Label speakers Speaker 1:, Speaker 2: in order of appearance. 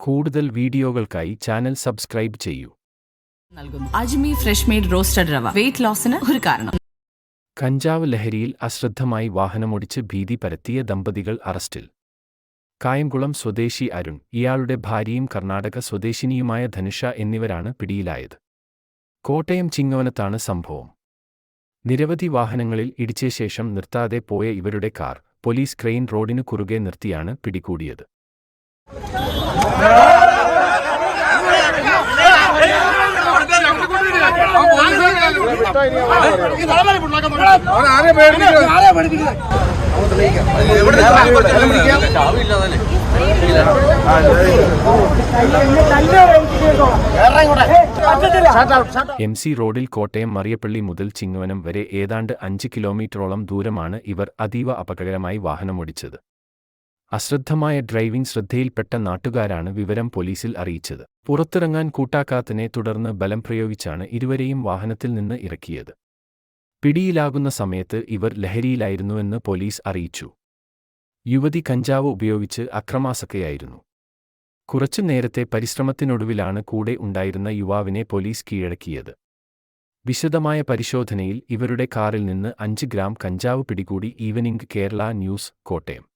Speaker 1: കൂടുതൽ വീഡിയോകൾക്കായി channel subscribe ചെയ്യൂ.
Speaker 2: Ajmi fresh made roasted rava. Weight ലോസിന് ഒരു കാരണം.
Speaker 1: കഞ്ചാവ് ലഹരിയിൽ അശ്രദ്ധമായി വാഹനമോടിച്ച് ഭീതി പരത്തിയ ദമ്പതികൾ അറസ്റ്റിൽ. കായംകുളം സ്വദേശി അരുൺ ഇയാളുടെ ഭാര്യയും കർണാടക സ്വദേശിനിയുമായ ധനുഷ എന്നിവരാണ് പിടിയിലായത്. കോട്ടയം ചിങ്ങവനത്താണ് സംഭവം. നിരവധി വാഹനങ്ങളിൽ ഇടിച്ച ശേഷം നിർത്താതെ പോയ ഇവരുടെ കാർ പോലീസ് ക്രെയിൻ റോഡിനു കുറുകെ നിർത്തിയാണ് പിടികൂടിയത്. എം സി റോഡിൽ കോട്ടയം മറിയപ്പള്ളി മുതൽ ചിങ്ങവനം വരെ ഏതാണ്ട് അഞ്ച് കിലോമീറ്ററോളം ദൂരമാണ് ഇവർ അതീവ അപകടകരമായി വാഹനമോടിച്ചത്. അശ്രദ്ധമായ ഡ്രൈവിംഗ് ശ്രദ്ധയിൽപ്പെട്ട നാട്ടുകാരാണ് വിവരം പോലീസിൽ അറിയിച്ചത്. പുറത്തിറങ്ങാൻ കൂട്ടാക്കാത്തതിനെ തുടർന്ന് ബലം പ്രയോഗിച്ചാണ് ഇരുവരെയും വാഹനത്തിൽ നിന്ന് ഇറക്കിയത്. പിടിയിലാകുന്ന സമയത്ത് ഇവർ ലഹരിയിലായിരുന്നുവെന്ന് പോലീസ് അറിയിച്ചു. യുവതി കഞ്ചാവ് ഉപയോഗിച്ച് അക്രമാസക്തയായിരുന്നു. കുറച്ചു നേരത്തെ പരിശ്രമത്തിനൊടുവിലാണ് കൂടെ ഉണ്ടായിരുന്ന യുവാവിനെ പോലീസ് കീഴടക്കിയത്. വിശദമായ പരിശോധനയിൽ ഇവരുടെ കാറിൽ നിന്ന് അഞ്ച് ഗ്രാം കഞ്ചാവ് പിടികൂടി ഈവനിംഗ് കേരള ന്യൂസ് കോട്ടയം.